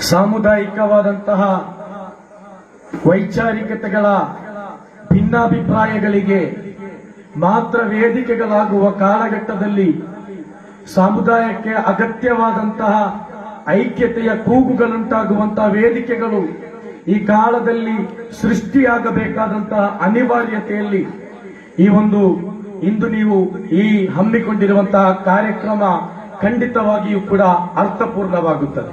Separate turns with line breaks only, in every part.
ಸಾಮುದಾಯಿಕವಾದಂತಹ ವೈಚಾರಿಕತೆಗಳ ಭಿನ್ನಾಭಿಪ್ರಾಯಗಳಿಗೆ ಮಾತ್ರ ವೇದಿಕೆಗಳಾಗುವ ಕಾಲಘಟ್ಟದಲ್ಲಿ ಸಮುದಾಯಕ್ಕೆ ಅಗತ್ಯವಾದಂತಹ ಐಕ್ಯತೆಯ ಕೂಗುಗಳುಂಟಾಗುವಂತಹ ವೇದಿಕೆಗಳು ಈ ಕಾಲದಲ್ಲಿ ಸೃಷ್ಟಿಯಾಗಬೇಕಾದಂತಹ ಅನಿವಾರ್ಯತೆಯಲ್ಲಿ ಈ ಒಂದು ಇಂದು ನೀವು ಈ ಹಮ್ಮಿಕೊಂಡಿರುವಂತಹ ಕಾರ್ಯಕ್ರಮ ಖಂಡಿತವಾಗಿಯೂ ಕೂಡ ಅರ್ಥಪೂರ್ಣವಾಗುತ್ತದೆ.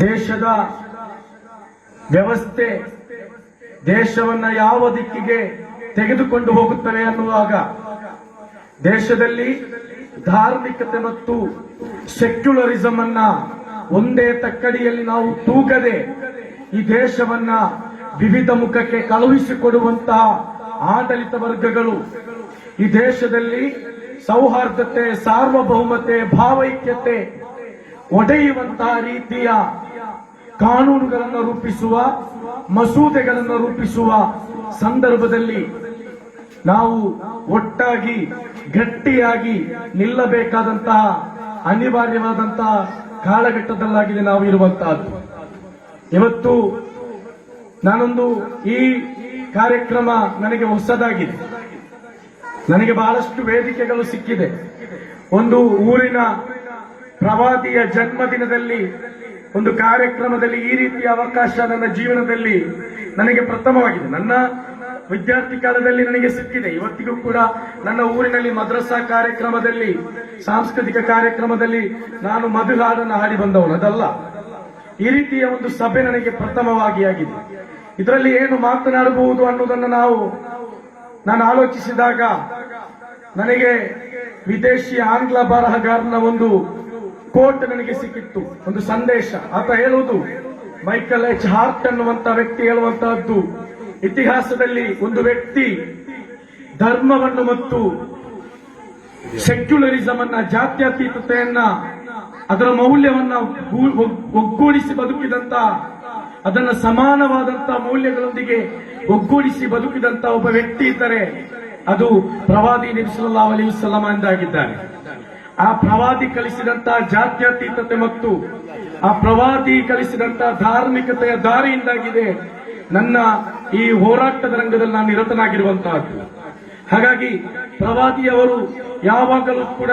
ದೇಶದ ವ್ಯವಸ್ಥೆ, ದೇಶವನ್ನ ಯಾವ ದಿಕ್ಕಿಗೆ ತೆಗೆದುಕೊಂಡು ಹೋಗುತ್ತವೆ ಅನ್ನುವಾಗ ದೇಶದಲ್ಲಿ ಧಾರ್ಮಿಕತೆ ಮತ್ತು ಸೆಕ್ಯುಲರಿಸಂ ಅನ್ನ ಒಂದೇ ತಕ್ಕಡಿಯಲ್ಲಿ ನಾವು ತೂಗದೆ ಈ ದೇಶವನ್ನ ವಿವಿಧ ಮುಖಕ್ಕೆ ಕಳುಹಿಸಿಕೊಡುವಂತಹ ಆಡಳಿತ ವರ್ಗಗಳು ಈ ದೇಶದಲ್ಲಿ ಸೌಹಾರ್ದತೆ, ಸಾರ್ವಭೌಮತೆ, ಭಾವೈಕ್ಯತೆ ಒಡೆಯುವಂತಹ ರೀತಿಯ ಕಾನೂನುಗಳನ್ನು ರೂಪಿಸುವ, ಮಸೂದೆಗಳನ್ನು ರೂಪಿಸುವ ಸಂದರ್ಭದಲ್ಲಿ ನಾವು ಒಟ್ಟಾಗಿ ಗಟ್ಟಿಯಾಗಿ ನಿಲ್ಲಬೇಕಾದಂತಹ ಅನಿವಾರ್ಯವಾದಂತಹ ಕಾಲಘಟ್ಟದಲ್ಲಾಗಿದೆ ನಾವು ಇರುವಂತಹದ್ದು. ಇವತ್ತು ನಾನೊಂದು ಈ ಕಾರ್ಯಕ್ರಮ ನನಗೆ ಹೊಸದಾಗಿದೆ. ನನಗೆ ಬಹಳಷ್ಟು ವೇದಿಕೆಗಳು ಸಿಕ್ಕಿದೆ. ಒಂದು ಊರಿನ ಪ್ರವಾದಿಯ ಜನ್ಮದಿನದಲ್ಲಿ ಒಂದು ಕಾರ್ಯಕ್ರಮದಲ್ಲಿ ಈ ರೀತಿಯ ಅವಕಾಶ ನನ್ನ ಜೀವನದಲ್ಲಿ ನನಗೆ ಪ್ರಥಮವಾಗಿದೆ. ನನ್ನ ವಿದ್ಯಾರ್ಥಿ ಕಾಲದಲ್ಲಿ ನನಗೆ ಸಿಕ್ಕಿದೆ. ಇವತ್ತಿಗೂ ಕೂಡ ನನ್ನ ಊರಿನಲ್ಲಿ ಮದ್ರಸಾ ಕಾರ್ಯಕ್ರಮದಲ್ಲಿ, ಸಾಂಸ್ಕೃತಿಕ ಕಾರ್ಯಕ್ರಮದಲ್ಲಿ ನಾನು ಮಧುಗಾಡನ್ನು ಹಾಡಿ ಬಂದವನು. ಅದಲ್ಲ. ಈ ರೀತಿಯ ಒಂದು ಸಭೆ ನನಗೆ ಪ್ರಥಮವಾಗಿ ಆಗಿದೆ. ಇದರಲ್ಲಿ ಏನು ಮಾತನಾಡಬಹುದು ಅನ್ನೋದನ್ನು ನಾವು, ನಾನು ಆಲೋಚಿಸಿದಾಗ ನನಗೆ ವಿದೇಶಿ ಆಂಗ್ಲ ಬರಹಗಾರನ ಒಂದು ಕೋಟ್ ನನಗೆ ಸಿಕ್ಕಿತ್ತು. ಒಂದು ಸಂದೇಶ. ಆತ ಹೇಳುವುದು, ಮೈಕಲ್ ಎಚ್. ಹಾರ್ಟ್ ಅನ್ನುವಂತ ವ್ಯಕ್ತಿ ಹೇಳುವಂತಹದ್ದು. ಇತಿಹಾಸದಲ್ಲಿ ಒಂದು ವ್ಯಕ್ತಿ ಧರ್ಮವನ್ನು ಮತ್ತು ಸೆಕ್ಯುಲರಿಸಂ ಅನ್ನ, ಜಾತ್ಯತೀತತೆಯನ್ನ, ಅದರ ಮೌಲ್ಯವನ್ನ ಒಗ್ಗೂಡಿಸಿ ಬದುಕಿದಂತ, ಅದನ್ನ ಸಮಾನವಾದಂತ ಮೌಲ್ಯಗಳೊಂದಿಗೆ ಒಗ್ಗೂಡಿಸಿ ಬದುಕಿದಂತ ಒಬ್ಬ ವ್ಯಕ್ತಿ ಇದ್ದರೆ, ಅದು ಪ್ರವಾದಿ ನಬಿಸಲ್ಲಾ ಅಲಿ ಎಂದಾಗಿದ್ದಾರೆ ಆ ಪ್ರವಾದಿ ಕಲಿಸಿದಂತಹ ಜಾತ್ಯತೀತತೆ ಮತ್ತು ಆ ಪ್ರವಾದಿ ಕಲಿಸಿದಂತ ಧಾರ್ಮಿಕತೆಯ ದಾರಿಯಿಂದಾಗಿದೆ ನನ್ನ ಈ ಹೋರಾಟದ ರಂಗದಲ್ಲಿ ನಾನು ನಿರತನಾಗಿರುವಂತಹದ್ದು. ಹಾಗಾಗಿ ಪ್ರವಾದಿಯವರು ಯಾವಾಗಲೂ ಕೂಡ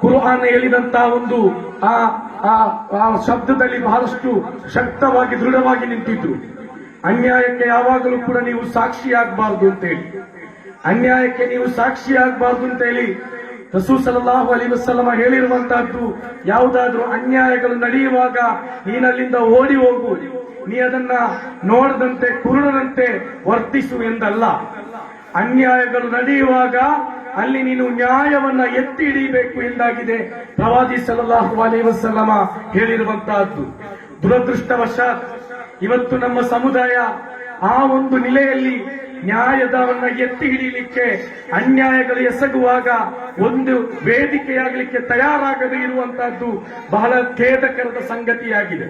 ಕುರುಹಾನ ಹೇಳಿದಂತಹ ಒಂದು ಆ, ಆ- ಶಬ್ದದಲ್ಲಿ ಬಹಳಷ್ಟು ಶಕ್ತವಾಗಿ, ದೃಢವಾಗಿ ನಿಂತಿದ್ರು. ಅನ್ಯಾಯಕ್ಕೆ ಯಾವಾಗಲೂ ಕೂಡ ನೀವು ಸಾಕ್ಷಿಯಾಗಬಾರದು ಅಂತ ಹೇಳಿ ಅನ್ಯಾಯಕ್ಕೆ ನೀವು ಸಾಕ್ಷಿಯಾಗಬಾರದು ಅಂತ ಹೇಳಿ ರಸೂ ಸಲಲ್ಲಾಹು ಅಲಿ ವಸಲ್ಲಮ ಹೇಳಿರುವಂತಹದ್ದು, ಯಾವುದಾದ್ರೂ ಅನ್ಯಾಯಗಳು ನಡೆಯುವಾಗ ನೀನಲ್ಲಿಂದ ಓಡಿ ಹೋಗು. ನೀ ಅದನ್ನ ನೋಡದಂತೆ, ಕುರುಡದಂತೆ ವರ್ತಿಸು ಎಂದಲ್ಲ. ಅನ್ಯಾಯಗಳು ನಡೆಯುವಾಗ ಅಲ್ಲಿ ನೀನು ನ್ಯಾಯವನ್ನ ಎತ್ತಿ ಹಿಡಿಯಬೇಕು ಎಂದಾಗಿದೆ ಪ್ರವಾದಿ ಸಲಲ್ಲಾಹು ಅಲಿ ವಸಲ್ಲಮ ಹೇಳಿರುವಂತಹದ್ದು. ದುರದೃಷ್ಟವಶಾತ್ ಇವತ್ತು ನಮ್ಮ ಸಮುದಾಯ ಆ ಒಂದು ನೆಲೆಯಲ್ಲಿ ನ್ಯಾಯದವನ್ನ ಎತ್ತಿ ಹಿಡಿಯಲಿಕ್ಕೆ ಅನ್ಯಾಯಗಳು ಎಸಗುವಾಗ ಒಂದು ವೇದಿಕೆಯಾಗಲಿಕ್ಕೆ ತಯಾರಾಗದೇ ಇರುವಂತಹದ್ದು ಬಹಳ ಖೇದಕರದ ಸಂಗತಿಯಾಗಿದೆ.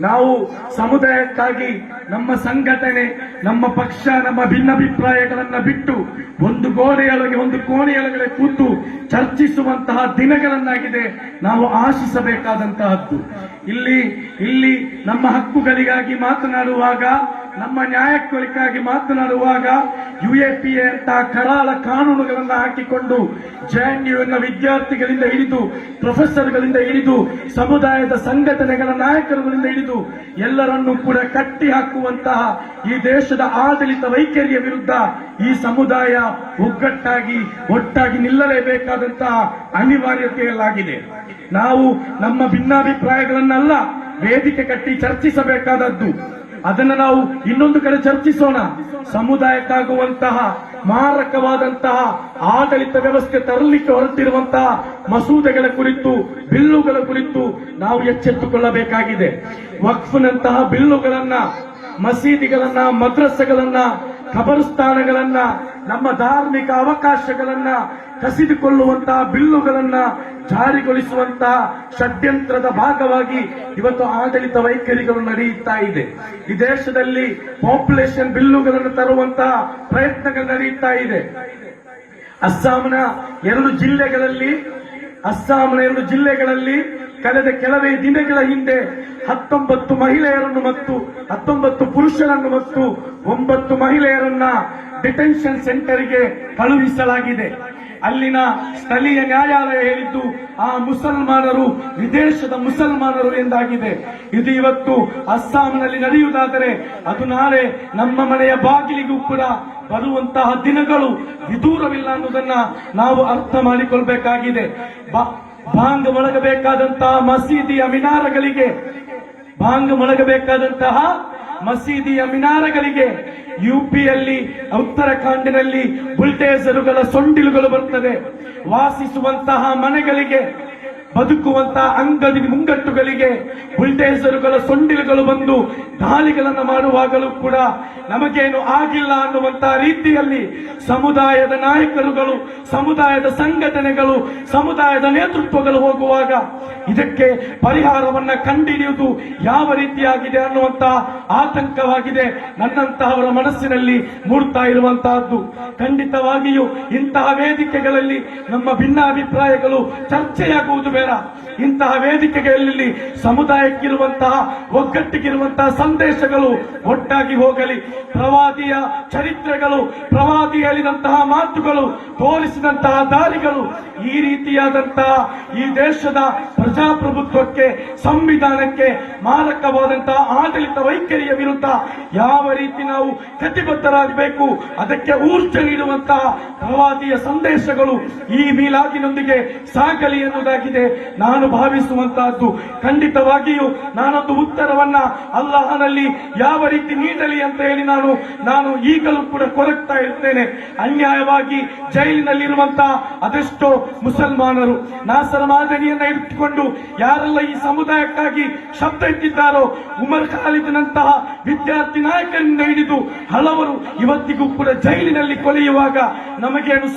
ನಾವು ಸಮುದಾಯಕ್ಕಾಗಿ ನಮ್ಮ ಸಂಘಟನೆ, ನಮ್ಮ ಪಕ್ಷ, ನಮ್ಮ ಭಿನ್ನಾಭಿಪ್ರಾಯಗಳನ್ನ ಬಿಟ್ಟು ಒಂದು ಗೋಡೆಯೊಳಗೆ ಒಂದು ಕೋಣೆಯೊಳಗಡೆ ಕೂತು ಚರ್ಚಿಸುವಂತಹ ದಿನಗಳನ್ನಾಗಿದೆ ನಾವು ಆಶಿಸಬೇಕಾದಂತಹದ್ದು. ಇಲ್ಲಿ ಇಲ್ಲಿ ನಮ್ಮ ಹಕ್ಕುಗಳಿಗಾಗಿ ಮಾತನಾಡುವಾಗ ನಮ್ಮ ನ್ಯಾಯಕ್ಕಾಗಿ ಮಾತನಾಡುವಾಗ ಯುಎಪಿಎ ಅಂತ ಕರಾಳ ಕಾನೂನುಗಳನ್ನು ಹಾಕಿಕೊಂಡು ಜೆಎನ್ಯುನ ವಿದ್ಯಾರ್ಥಿಗಳಿಂದ ಹಿಡಿದು ಪ್ರೊಫೆಸರ್ಗಳಿಂದ ಹಿಡಿದು ಸಮುದಾಯದ ಸಂಘಟನೆಗಳ ನಾಯಕರುಗಳಿಂದ ಹಿಡಿದು ಎಲ್ಲರನ್ನೂ ಕೂಡ ಕಟ್ಟಿ ಹಾಕುವಂತಹ ಈ ದೇಶದ ಆಡಳಿತ ವೈಖರಿಯ ವಿರುದ್ಧ ಈ ಸಮುದಾಯ ಒಗ್ಗಟ್ಟಾಗಿ, ಒಟ್ಟಾಗಿ ನಿಲ್ಲಲೇಬೇಕಾದಂತಹ ಅನಿವಾರ್ಯತೆಯಲ್ಲಾಗಿದೆ. ನಾವು ನಮ್ಮ ಭಿನ್ನಾಭಿಪ್ರಾಯಗಳನ್ನೆಲ್ಲ, ವೇದಿಕೆ ಕಟ್ಟಿ ಚರ್ಚಿಸಬೇಕಾದದ್ದು. ಅದನ್ನು ನಾವು ಇನ್ನೊಂದು ಕಡೆ ಚರ್ಚಿಸೋಣ. ಸಮುದಾಯಕ್ಕಾಗುವಂತಹ ಮಾರಕವಾದಂತಹ ಆಡಳಿತ ವ್ಯವಸ್ಥೆ ತರಲಿಕ್ಕೆ ಹೊರಟಿರುವಂತಹ ಮಸೂದೆಗಳ ಕುರಿತು, ಬಿಲ್ಲುಗಳ ಕುರಿತು ನಾವು ಎಚ್ಚೆತ್ತುಕೊಳ್ಳಬೇಕಾಗಿದೆ. ವಕ್ಫ್ನಂತಹ ಬಿಲ್ಲುಗಳನ್ನ, ಮಸೀದಿಗಳನ್ನ, ಮದ್ರಸಗಳನ್ನ, ಖಬರಸ್ಥಾನಗಳನ್ನ ನಮ್ಮ ಧಾರ್ಮಿಕ ಅವಕಾಶಗಳನ್ನ ಕಸಿದುಕೊಳ್ಳುವಂತಹ ಬಿಲ್ಲುಗಳನ್ನ ಜಾರಿಗೊಳಿಸುವಂತಹ ಷಡ್ಯಂತ್ರದ ಭಾಗವಾಗಿ ಇವತ್ತು ಆಡಳಿತ ವೈಖರಿಗಳು ನಡೆಯುತ್ತಾ ಇದೆ. ಈ ದೇಶದಲ್ಲಿ ಪಾಪ್ಯುಲೇಷನ್ ಬಿಲ್ಲುಗಳನ್ನು ತರುವಂತಹ ಪ್ರಯತ್ನಗಳು ನಡೆಯುತ್ತಾ ಇದೆ. ಅಸ್ಸಾಂನ ಎರಡು ಜಿಲ್ಲೆಗಳಲ್ಲಿ, ಅಸ್ಸಾಂನ ಎರಡು ಜಿಲ್ಲೆಗಳಲ್ಲಿ ಕಳೆದ ಕೆಲವೇ ದಿನಗಳ ಹಿಂದೆ ಹತ್ತೊಂಬತ್ತು ಮಹಿಳೆಯರನ್ನು ಮತ್ತು ಹತ್ತೊಂಬತ್ತು ಪುರುಷರನ್ನು ಮತ್ತು ಒಂಬತ್ತು ಮಹಿಳೆಯರನ್ನ ಡಿಟೆನ್ಷನ್ ಸೆಂಟರ್ಗೆ ಕಳುಹಿಸಲಾಗಿದೆ. ಅಲ್ಲಿನ ಸ್ಥಳೀಯ ನ್ಯಾಯಾಲಯ ಹೇಳಿದ್ದು, ಆ ಮುಸಲ್ಮಾನರು ವಿದೇಶದ ಮುಸಲ್ಮಾನರು ಎಂದಾಗಿದೆ. ಇದು ಇವತ್ತು ಅಸ್ಸಾಂನಲ್ಲಿ ನಡೆಯುವುದಾದರೆ, ಅದು ನಾಳೆ ನಮ್ಮ ಮನೆಯ ಬಾಗಿಲಿಗೂ ಕೂಡ ಬರುವಂತಹ ದಿನಗಳು ವಿದೂರವಿಲ್ಲ ಅನ್ನೋದನ್ನ ನಾವು ಅರ್ಥ ಮಾಡಿಕೊಳ್ಬೇಕಾಗಿದೆ. ಬಾಂಗ್ ಮೊಳಗಬೇಕಾದಂತಹ ಮಸೀದಿಯ ಮಿನಾರಗಳಿಗೆ ಭಾಂಗ್ ಮೊಳಗಬೇಕಾದಂತಹ ಮಸೀದಿಯ ಮಿನಾರಗಳಿಗೆ ಯುಪಿಯಲ್ಲಿ ಉತ್ತರಾಖಂಡಿನಲ್ಲಿ ಬುಲ್ಡೇಸರುಗಳ ಸೊಂಡಿಲುಗಳು ಬರ್ತದೆ ವಾಸಿಸುವಂತಹ ಮನೆಗಳಿಗೆ ಬದುಕುವಂತಹ ಅಂಗದಿ ಮುಂಗಟ್ಟುಗಳಿಗೆ ಬುಲ್ಡೇಸರುಗಳ ಸೊಂಡಿಲುಗಳು ಬಂದು ದಾಳಿಗಳನ್ನು ಮಾಡುವಾಗಲೂ ಕೂಡ ನಮಗೇನು ಆಗಿಲ್ಲ ಅನ್ನುವಂತಹ ರೀತಿಯಲ್ಲಿ ಸಮುದಾಯದ ನಾಯಕರುಗಳು, ಸಮುದಾಯದ ಸಂಘಟನೆಗಳು, ಸಮುದಾಯದ ನೇತೃತ್ವಗಳು ಹೋಗುವಾಗ ಇದಕ್ಕೆ ಪರಿಹಾರವನ್ನ ಕಂಡಿಡಿಯುವುದು ಯಾವ ರೀತಿಯಾಗಿದೆ ಅನ್ನುವಂತಹ ಆತಂಕವಾಗಿದೆ. ನನ್ನಂತಹವರ ಮನಸ್ಸಿನಲ್ಲಿ ಮೂಡ್ತಾ ಇರುವಂತಹದ್ದು. ಖಂಡಿತವಾಗಿಯೂ ಇಂತಹ ವೇದಿಕೆಗಳಲ್ಲಿ ನಮ್ಮ ಭಿನ್ನಾಭಿಪ್ರಾಯಗಳು ಚರ್ಚೆಯಾಗುವುದು ಬೇಡ ಇಂತಹ ವೇದಿಕೆಗಳಲ್ಲಿ ಸಮುದಾಯಕ್ಕಿರುವಂತಹ, ಒಗ್ಗಟ್ಟಿಗಿರುವಂತಹ ಸಂದೇಶಗಳು ಒಟ್ಟಾಗಿ ಹೋಗಲಿ. ಪ್ರವಾದಿಯ ಚರಿತ್ರೆಗಳು, ಪ್ರವಾದಿ ಹೇಳಿದಂತಹ ಮಾತುಗಳು, ತೋರಿಸಿದಂತಹ ದಾರಿಗಳು ಈ ರೀತಿಯಾದಂತಹ ಈ ದೇಶದ ಪ್ರಜಾಪ್ರಭುತ್ವಕ್ಕೆ, ಸಂವಿಧಾನಕ್ಕೆ ಮಾರಕವಾದಂತಹ ಆಡಳಿತ ವೈಖರಿಯ ವಿರುದ್ಧ ಯಾವ ರೀತಿ ನಾವು ಕಟಿಬದ್ಧರಾಗಬೇಕು, ಅದಕ್ಕೆ ಊರ್ಜ ನೀಡುವಂತಹ ಪ್ರವಾದಿಯ ಸಂದೇಶಗಳು ಈ ಮೀಲಾದಿನೊಂದಿಗೆ ಸಾಗಲಿ ಎನ್ನುವುದಾಗಿದೆ. ನಾನು ಭಾವಿಸುವಂತಹದ್ದು. ಖಂಡಿತವಾಗಿಯೂ ನಾನೊಂದು ಉತ್ತರವನ್ನ ಅಲ್ಲಾಹನಲ್ಲಿ ಯಾವ ರೀತಿ ನೀಡಲಿ ಅಂತ ಹೇಳಿ ನಾನು ನಾನು ಈಗಲೂ ಕೂಡ ಕೊರಗ್ತಾ ಇರ್ತೇನೆ. ಅನ್ಯಾಯವಾಗಿ ಜೈಲಿನಲ್ಲಿರುವಂತಹ ಅದೆಷ್ಟೋ ಮುಸಲ್ಮಾನರು ನಾಸರ ಮಾದರಿಯನ್ನ ಇಟ್ಟುಕೊಂಡು ಯಾರೆಲ್ಲ ಈ ಸಮುದಾಯಕ್ಕಾಗಿ ಶಬ್ದ ಇಟ್ಟಿದ್ದಾರೋ, ಉಮರ್ ಖಾಲಿದ್ನಂತಹ ವಿದ್ಯಾರ್ಥಿ ನಾಯಕರಿಂದ ಹಿಡಿದು ಹಲವರು ಇವತ್ತಿಗೂ ಕೂಡ ಜೈಲಿನಲ್ಲಿ ಕೊಲೆಯುವಾಗ ನಮಗೇನು